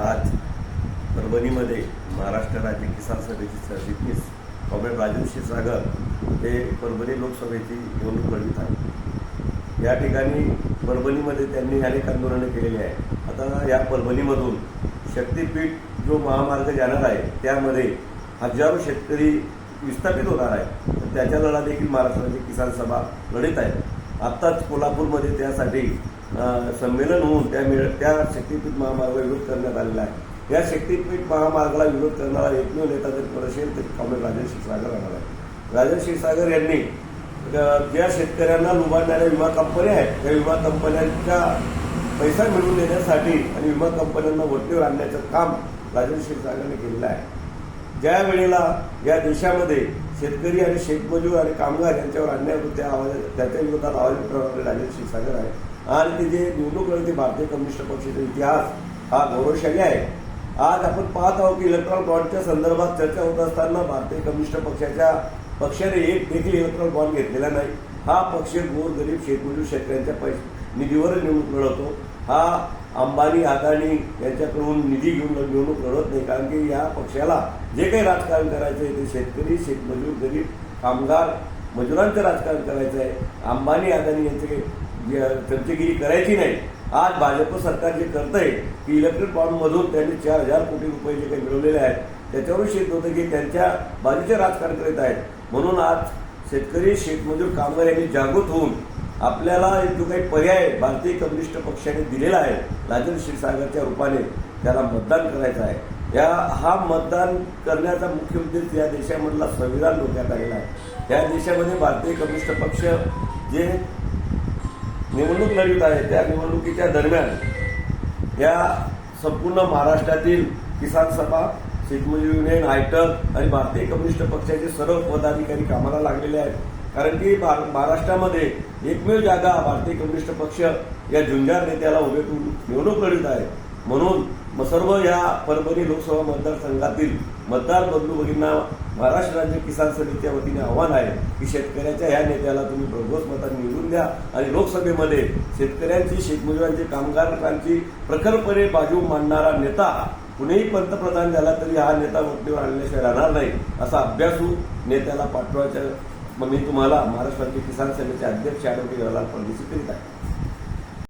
आज परभणीमध्ये महाराष्ट्र राज्य किसान सभेचे सरचिटणीस कॉम्रेड राजन क्षीरसागर हे परभणी लोकसभेची निवडणूक लढवित आहेत. या ठिकाणी परभणीमध्ये त्यांनी अनेक आंदोलनं केलेली आहे आता या परभणीमधून शक्तीपीठ जो महामार्ग जाणार आहे त्यामध्ये हजारो शेतकरी विस्थापित होणार आहे त्याच्या लढा देखील महाराष्ट्राची किसान सभा लढत आहे. आत्ताच कोल्हापूरमध्ये त्यासाठी संमेलन होऊन त्या मिळ त्या शक्तीपीठ महामार्गाला विरोध करण्यात आलेला आहे. या शक्तीपीठ महामार्गाला विरोध करणारा एकमेव नेता जर कोण असेल तर कॉम्रेड राजन क्षीरसागर राहणार आहे. राजन क्षीरसागर यांनी ज्या शेतकऱ्यांना लुबाडणाऱ्या विमा कंपन्या आहेत त्या विमा कंपन्यांच्या पैसा मिळवून देण्यासाठी आणि विमा कंपन्यांना वटीवर आणण्याचं काम राजन क्षीरसागरने केलेलं आहे. ज्या वेळेला या देशामध्ये शेतकरी आणि शेतमजूर आणि कामगार यांच्यावर अन्याय आवाज त्याच्या विरोधात आवाज उठवणारे राजेश क्षीरसागर आहे आणि ते जे निवडणूक लढते भारतीय कम्युनिस्ट पक्षाचा इतिहास हा गौरवशाली आहे. आज आपण पाहत आहोत की इलेक्ट्रॉनिक बॉन्डच्या संदर्भात चर्चा होत असताना भारतीय कम्युनिस्ट पक्षाच्या पक्षाने एक देखील इलेक्ट्रॉन बॉल घेतलेला नाही. हा पक्ष गोरगरीब शेतमजूर शेतकऱ्यांच्या पैसे निधीवर निवडणूक लढवतो. हा अंबानी अदानी यांच्याकडून निधी घेऊन निवडणूक लढवत नाही. कारण की या पक्षाला जे काही राजकारण करायचं आहे ते शेतकरी शेतमजूर गरीब कामगार मजुरांचं राजकारण करायचं आहे अंबानी अदानी यांचे काही चमचेगिरी करायची नाही. आज भाजप सरकार जे करतंय की इलेक्ट्रिक बॉन्डमधून त्यांनी चार हजार कोटी रुपये जे काही मिळवलेले आहेत त्याच्यावरून शेत होतं की त्यांच्या बाजूचे राजकारण करीत आहेत. म्हणून आज शेतकरी शेतमजूर कामगार यांनी जागृत होऊन आपल्याला जो काही पर्याय भारतीय कम्युनिस्ट पक्षाने दिलेला आहे राजन क्षीरसागरच्या रूपाने त्याला मतदान करायचं आहे. या हा मतदान करण्याचा मुख्य उद्देश या देशामधला संविधान डोक्यात आलेला आहे. त्या देशामध्ये भारतीय कम्युनिस्ट पक्ष जे निवडणूक लढवित आहे. त्या निवडणुकीच्या दरम्यान या संपूर्ण महाराष्ट्रातील किसान सभा शेतमजूर युनियन आयटक आणि भारतीय कम्युनिस्ट पक्षाचे सर्व पदाधिकारी कामाला लागलेले आहेत. कारण की भार- महाराष्ट्रामध्ये एकमेव जागा भारतीय कम्युनिस्ट पक्ष या झुंजार नेत्याला उभे करून निवडणूक लढवित आहे. म्हणून मग सर्व या परभणी लोकसभा मतदारसंघातील मतदार बंधू भगिनींना महाराष्ट्र राज्य किसान समितीच्या वतीने आव्हान आहे की शेतकऱ्याच्या ह्या नेत्याला तुम्ही भरघोस मतात निवडून द्या आणि लोकसभेमध्ये शेतकऱ्यांची शेतमजुरांची कामगारांची प्रखरपणे बाजू मांडणारा नेता कुणीही पंतप्रधान झाला तरी हा नेता वरतीवर आणल्याशिवाय राहणार नाही असा अभ्यासू नेत्याला पाठवायच्या मग मी तुम्हाला महाराष्ट्र राज्य किसान सेनेचे अध्यक्ष ॲडव्होकेट जवाहरलाल परदेशी करीत आहे.